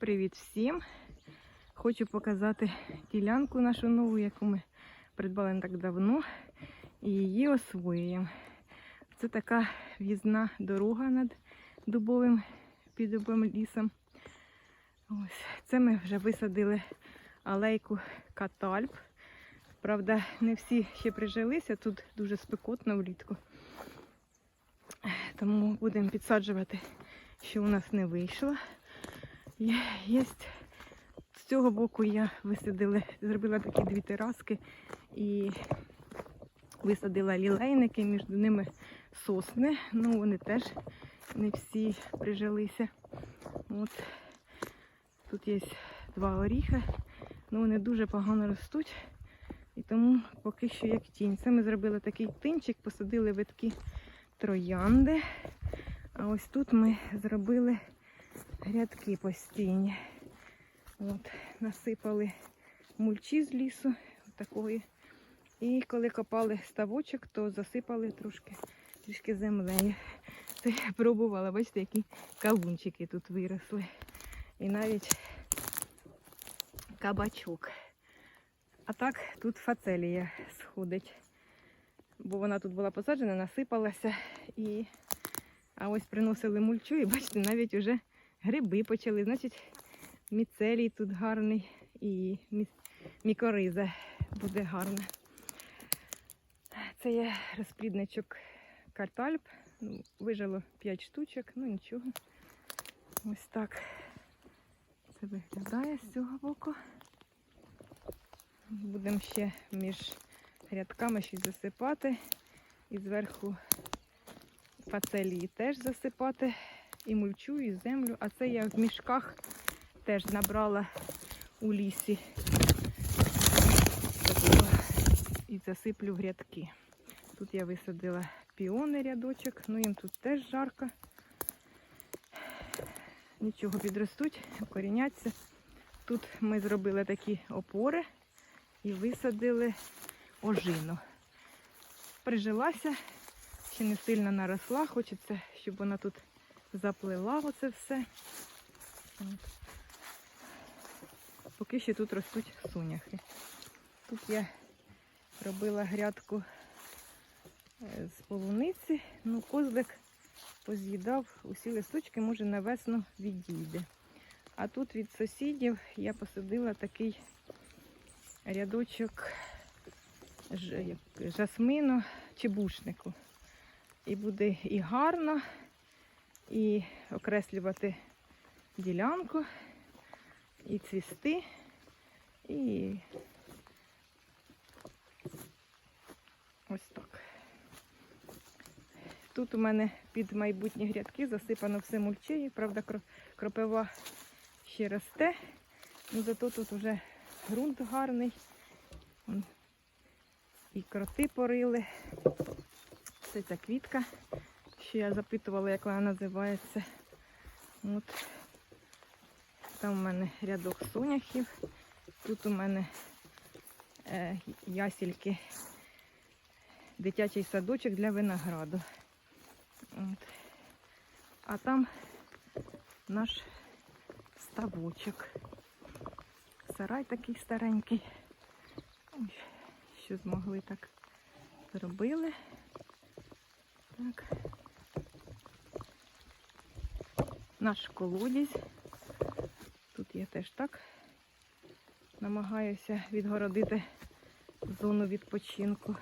Привіт всім! Хочу показати ділянку нашу нову, яку ми придбали не так давно, і її освоюємо. Це така в'їзна дорога над дубовим піддубовим лісом. Ось. Це ми вже висадили алейку катальп. Правда, не всі ще прижилися, тут дуже спекотно влітку. Тому будемо підсаджувати, що у нас не вийшло. Є. З цього боку я висадила, зробила такі дві тераски і висадила лілейники, між ними сосни. Ну, вони теж не всі прижилися. От. Тут є два оріха, ну вони дуже погано ростуть. І тому поки що як тінь. Це ми зробили такий тинчик, посадили витки троянди. А ось тут ми зробили грядки постійні. От, насипали мульчі з лісу такої. І коли копали ставочок, то засипали трошки трішки землею. Це я пробувала, бачите, які кавунчики тут виросли. І навіть кабачок. А так тут фацелія сходить. Бо вона тут була посаджена, насипалася і. А ось приносили мульчу і бачите, навіть вже гриби почали. Значить, міцелій тут гарний і мі- мікориза буде гарна. Це є розплідничок картальп. Ну, вижило 5 штучок, ну нічого. Ось так це виглядає з цього боку. Будемо ще між рядками щось засипати. І зверху фацелії теж засипати. І мульчу, і землю. А це я в мішках теж набрала у лісі. І засиплю грядки. Тут я висадила піони рядочок, ну їм тут теж жарко. Нічого підростуть, коріняться. Тут ми зробили такі опори і висадили ожину. Прижилася, ще не сильно наросла, хочеться, щоб вона тут заплила оце все. От. Поки що тут ростуть соняхи. Тут я робила грядку е, з полуниці, ну козлик поз'їдав усі листочки, може на весну відійде. А тут від сусідів я посадила такий рядочок жасмину чебушнику. І буде і гарно, і окреслювати ділянку, і цвісти, і ось так. Тут у мене під майбутні грядки засипано все мульчею, правда, кропива ще росте, ну зато тут вже ґрунт гарний. І кроти порили. Це ця квітка, що я запитувала, як вона називається. От. Там у мене рядок соняхів. Тут у мене е, ясільки, дитячий садочок для винограду. От. А там наш ставочок. Сарай такий старенький. Ось, що змогли так зробили. Так. Наш колодязь. Тут я теж так намагаюся відгородити зону відпочинку.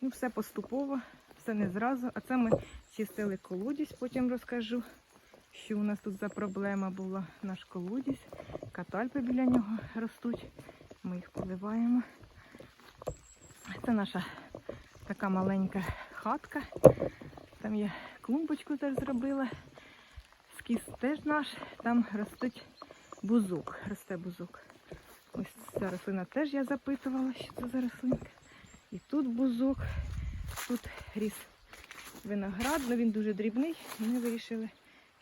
Ну, все поступово, все не зразу. А це ми чистили колодязь, потім розкажу, що у нас тут за проблема була. Наш колодязь, катальпи біля нього ростуть. Ми їх поливаємо. Це наша така маленька хатка. Там я клумбочку теж зробила. Скіс теж наш. Там ростуть бузок. Росте бузок. Ось ця рослина теж я запитувала, що це за рослинка. І тут бузок, тут ріс виноград, але він дуже дрібний. Ми вирішили,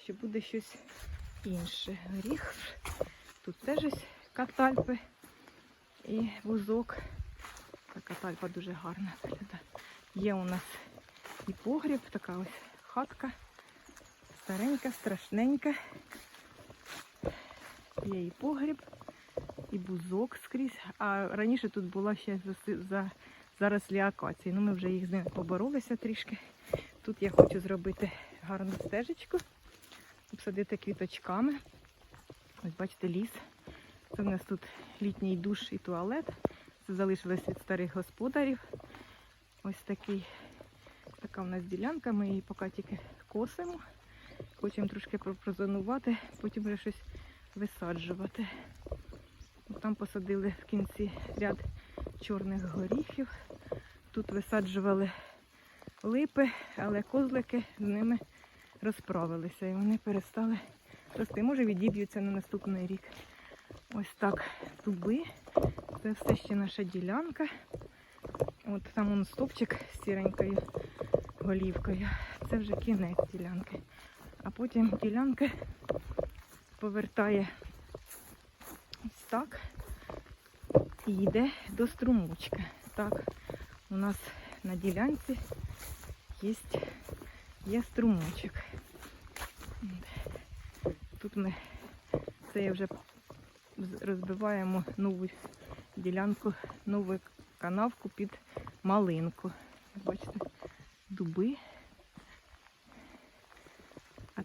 що буде щось інше. Горіх. Тут теж ось катальпи і бузок. Та катальпа дуже гарна. Є у нас і погріб, така ось хатка. Старенька, страшненька. Є і погріб, і бузок скрізь. А раніше тут була ще за, зарослі акації. Ну ми вже їх з ними поборолися трішки. Тут я хочу зробити гарну стежечку, обсадити квіточками. Ось бачите, ліс. Це в нас тут літній душ і туалет. Це залишилось від старих господарів. Ось такий, така в нас ділянка. Ми її поки тільки косимо. Хочемо трошки пропрозонувати, потім вже щось висаджувати. Там посадили в кінці ряд чорних горіхів. Тут висаджували липи, але козлики з ними розправилися і вони перестали рости. Може відіб'ються на наступний рік. Ось так дуби. Це все ще наша ділянка. От там он стовпчик з сіренькою голівкою. Це вже кінець ділянки. А потім ділянка повертає ось так і йде до струмочка. Так, у нас на ділянці є, є струмочок. Тут ми це вже розбиваємо нову ділянку, нову канавку під малинку. Бачите, дуби.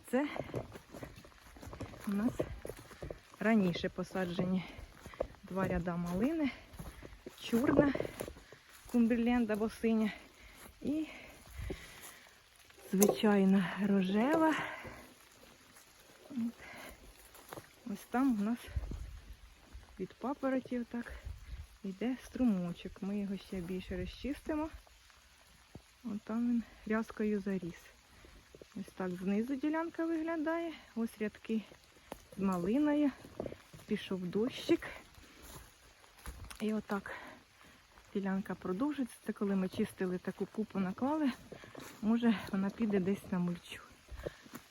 Це у нас раніше посаджені два ряда малини, чорна кумберленд або синя і звичайна рожева. Ось там у нас від папоротів так йде струмочок. Ми його ще більше розчистимо. От там він рязкою заріс. Ось так знизу ділянка виглядає. Ось рядки з малиною. Пішов дощик. І отак ділянка продовжиться. Це коли ми чистили таку купу наклали, може вона піде десь на мульчу.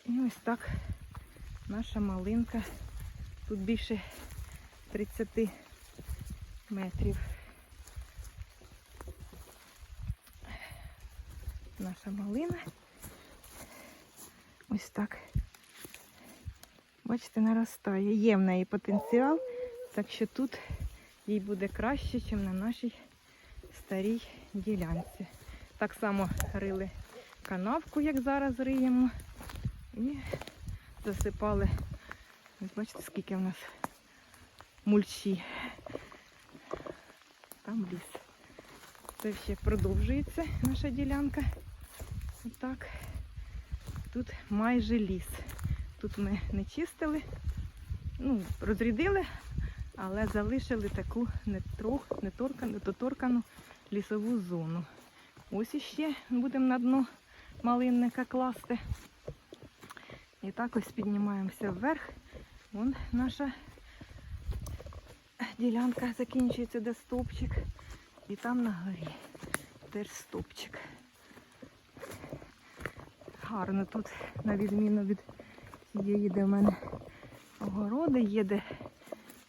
І ось так наша малинка. Тут більше 30 метрів. Наша малина. Ось так. Бачите, наростає. Є в неї потенціал, так що тут їй буде краще, ніж на нашій старій ділянці. Так само рили канавку, як зараз риємо. І засипали. Ось бачите, скільки в нас мульчі. Там ліс. Це ще продовжується наша ділянка. Отак. Тут майже ліс. Тут ми не чистили, ну, розрідили, але залишили таку неторкану, лісову зону. Ось іще будемо на дно малинника класти. І так ось піднімаємося вверх. Вон наша ділянка закінчується, де стовпчик. І там на горі теж стовпчик. Гарно тут, на відміну від цієї, де в мене огороди, є де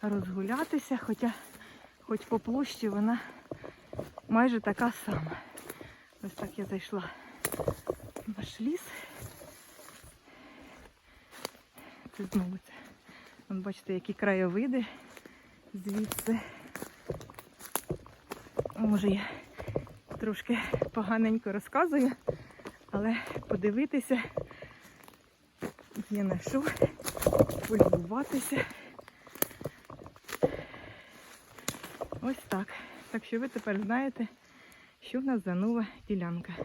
розгулятися, хоча хоч по площі вона майже така сама. Ось так я зайшла в наш ліс. Це знову це. Вон бачите, які краєвиди звідси. Може я трошки поганенько розказую, але подивитися є на що, полюбуватися. Ось так. Так що ви тепер знаєте, що в нас за нова ділянка.